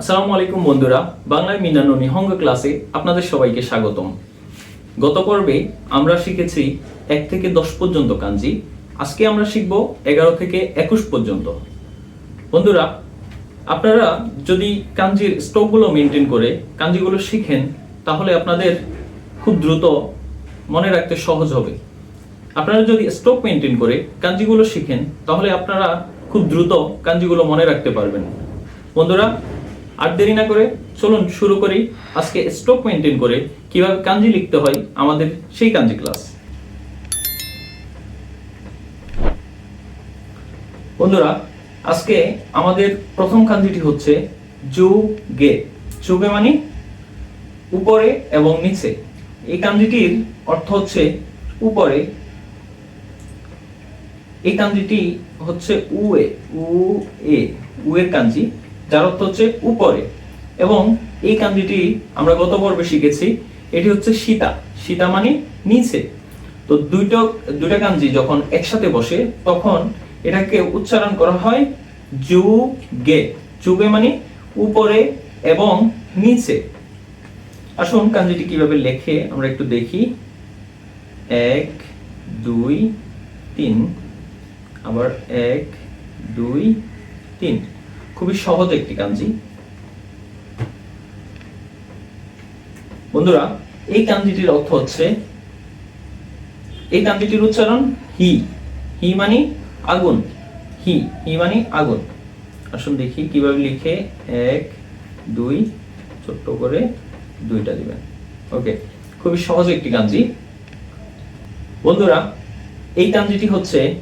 আসসালামু আলাইকুম বন্ধুরা, বাংলায় মিনানো নিহঙ্গ ক্লাসে আপনাদের সবাইকে স্বাগতম। গত পর্বে আমরা শিখেছি এক থেকে দশ পর্যন্ত কাঞ্জি, আজকে আমরা শিখব এগারো থেকে একুশ পর্যন্ত। বন্ধুরা, আপনারা যদি কাঞ্জির স্টকগুলো মেনটেন করে কাঞ্জিগুলো শিখেন, তাহলে আপনাদের খুব দ্রুত মনে রাখতে সহজ হবে। আপনারা যদি স্টক মেনটেন করে কাঞ্জিগুলো শিখেন, তাহলে আপনারা খুব দ্রুত কাঞ্জিগুলো মনে রাখতে পারবেন। বন্ধুরা আর দেরি না করে চলুন শুরু করি। আজকে স্টক মেনটেন করে কীভাবে কাঞ্জি লিখতে হয় আমাদের সেই কাঞ্জি ক্লাস বন্ধুরা, আজকে আমাদের প্রথম কাঞ্জিটি হচ্ছে জু গে চুগে মানে উপরে এবং নিচে। এই কাঞ্জিটির অর্থ হচ্ছে উপরে। এই কাঞ্জিটি হচ্ছে উ উয়ে উ এ। উয়ের কাঞ্জি। যার অর্থ হচ্ছে উপরে। এবং এই কাঞ্জিটি আমরা গত পর্বে শিখেছি, এটি হচ্ছে সীতা। সীতা মানে নিচে। তো দুইটা দুইটা কাঞ্জি যখন একসাথে বসে, তখন এটাকে উচ্চারণ করা হয় জু গে চুগে মানে উপরে এবং নিচে। আসুন কাঞ্জিটি কীভাবে লেখে আমরা একটু দেখি। এক, দুই, তিন। আবার এক, দুই, তিন। খুবই সহজ একটি কাঞ্জি। বন্ধুরা, এই কাঞ্জিটির অর্থ হচ্ছে, এই কাঞ্জিটির উচ্চারণ হি। হি মানে আগুন। হি হি মানে আগুন। আসুন দেখি কীভাবে লিখে এক, দুই, ছোট্ট করে দুইটা দিবেন। ওকে, খুবই সহজ একটি কাঞ্জি। বন্ধুরা, এই কাঞ্জিটি হচ্ছে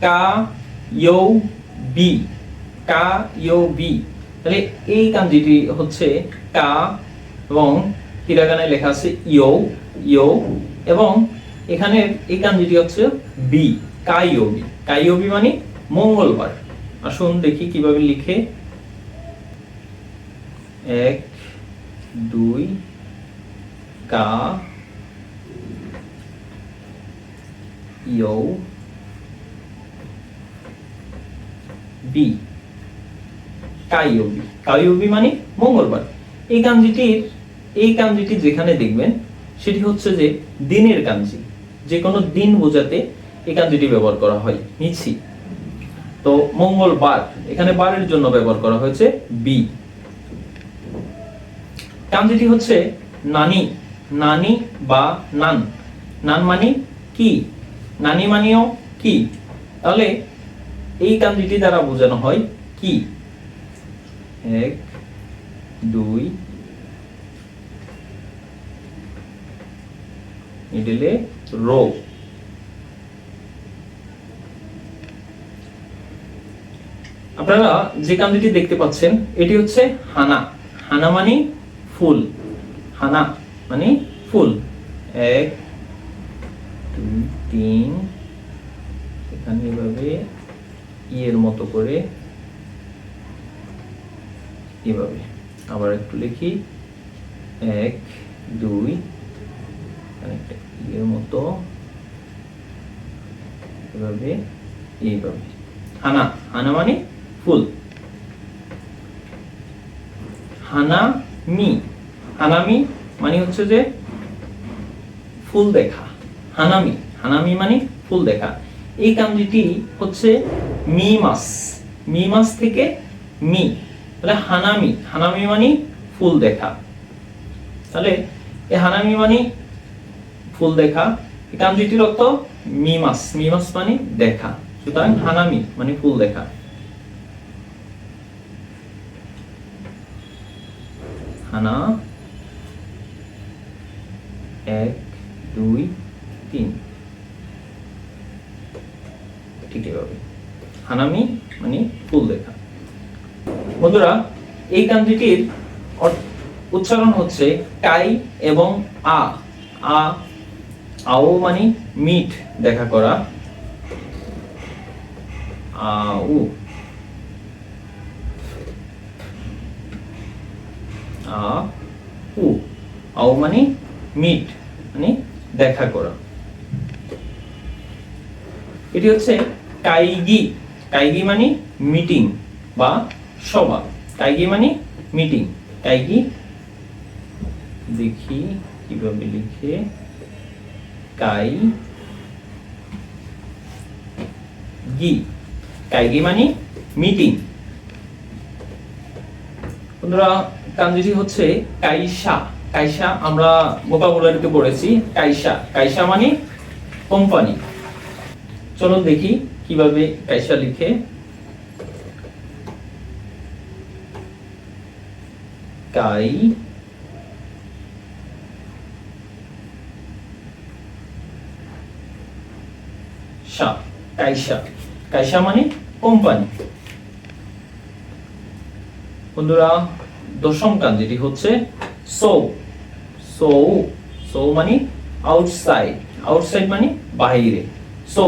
কা, ইউ, বি। কা ইউ বি। তাহলে এই কাঞ্জিটি হচ্ছে কা এবং হিরাগানায় লেখা আছে ইউ ইউ এবং এখানে এই কাঞ্জিটি হচ্ছে বি কাইওবি কাইওবি মানে মঙ্গলবার। আসুন দেখি কীভাবে লিখে। এক, দুই, কা ইউ বি। কাইওবি কাইওবি মানে মঙ্গলবার। এই কাঞ্জিটির এই কাঞ্জিটি যেখানে দেখবেন, সেটি হচ্ছে যে দিনের কাঞ্জি। যে কোনো দিন বোঝাতে এই কাঞ্জিটি ব্যবহার করা হয় নিচ্ছি তো মঙ্গলবার, এখানে বারের জন্য ব্যবহার করা হয়েছে বি। কাঞ্জিটি হচ্ছে নানি। নানি বা নান। নান মানে কি? নানি মানেও কি? তাহলে এই কাঞ্জিটি দ্বারা বোঝানো হয় কি? এক, দুই মিডলে রো আপনারা যে কাঞ্জিটি দেখতে পাচ্ছেন, এটি হচ্ছে হানা। হানা মানে ফুল। হানা মানে ফুল। এক, দুই, তিন, এখানে এভাবে ইয়ের মতো করে এভাবে। আবার একটু লিখি। এক, দুই ইয়ের মতো। এভাবে, এইভাবে। হানা হানা মানে ফুল। হানা মি। হানামি মানে হচ্ছে যে ফুল দেখা। হানামি হানামি মানে ফুল দেখা। এই কাঞ্জিটি হচ্ছে মি মাস মি মাস থেকে মি। তাহলে হানামি হানামি মানে ফুল দেখা। তাহলে এই হানামি মানে ফুল দেখা। এই কাঞ্জিটির অর্থ মি মাস মি মাস মানে দেখা। সুতরাং হানামি মানে ফুল দেখা। হানা, এক, দুই, তিন। ঠিক এভাবে। হানামি মানে ফুল দেখা। বন্ধুরা, এই অর- উচ্চারণ হচ্ছে কাই এবং আ। আ, আও মানে মিট দেখা করা। আউ। আ, উ। আও মানে মিট মানে দেখা করা। এটি হচ্ছে টাইগি। টাইগি মানে মিটিং বা সভা। কাইগি মানে? মিটিং। কাইগি দেখি কীভাবে লিখে কাই গি। কাইগি মানে? মিটিং। বন্ধুরা কাঞ্জিটি হচ্ছে কাইসা। কাইসা আমরা ভোকাবুলারিতে পড়েছি। কাইসা। কাইসা মানে কোম্পানি। চলো দেখি কীভাবে কাইসা লিখে কাই সা কাইসা কাইসা মানে কোম্পানি বন্ধুরা, দশম কাঞ্জিটি হচ্ছে সো সো সো মানে আউটসাইড আউটসাইড মানে বাইরে সো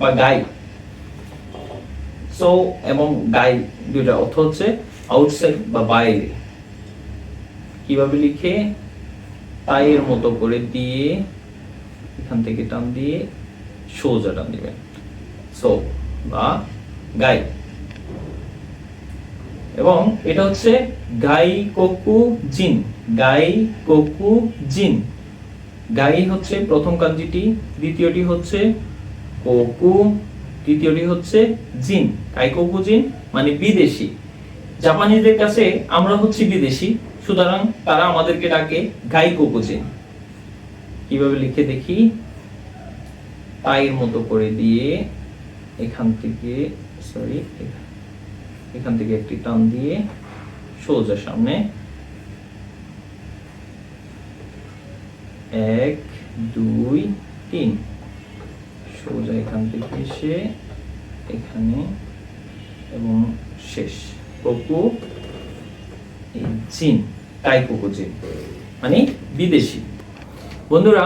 বা গাই সো এবং গাই দুইটা অর্থ হচ্ছে আউটসাইড বা বাইরে। কীভাবে লিখে? তাইয়ের মতো করে দিয়ে, এখান থেকে টান দিয়ে সোজা টান দিবেন। সো, বা, গাই। এবং এটা হচ্ছে গাই কোকু জিন। গাই কোকু জিন। গাই হচ্ছে প্রথম কাঞ্জিটি, দ্বিতীয়টি হচ্ছে কোকু, তৃতীয়টি হচ্ছে জিন। গাই কোকু জিন মানে বিদেশি। জাপানিদের কাছে আমরা হচ্ছি বিদেশি। সুতরাং তারা আমাদেরকে ডাকে গাই কোকু কীভাবে লিখে দেখি? তাইয়ের মতো করে দিয়ে এখান থেকে সরি এখান থেকে একটি টান দিয়ে সোজা সামনে। এক, দুই, তিন। সোজা এখান থেকে এসে এখানে এবং শেষ। কোকু এই জিন। তাই কোকু জিন মানে বিদেশি। বন্ধুরা,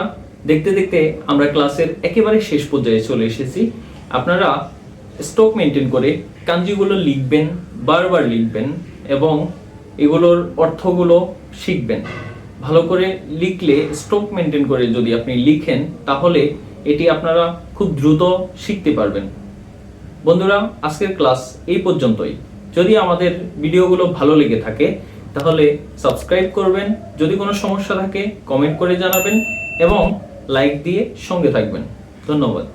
দেখতে দেখতে আমরা ক্লাসের একেবারে শেষ পর্যায়ে চলে এসেছি। আপনারা স্টক মেনটেন করে কাঞ্জিগুলো লিখবেন, বারবার লিখবেন এবং এগুলোর অর্থগুলো শিখবেন। ভালো করে লিখলে স্টক মেনটেন করে যদি আপনি লিখেন, তাহলে এটি আপনারা খুব দ্রুত শিখতে পারবেন। বন্ধুরা, আজকের ক্লাস এই পর্যন্তই। যদি আমাদের ভিডিওগুলো ভালো লেগে থাকে তাহলে সাবস্ক্রাইব করবেন, যদি কোনো সমস্যা থাকে কমেন্ট করে জানাবেন এবং লাইক দিয়ে সঙ্গে থাকবেন। ধন্যবাদ।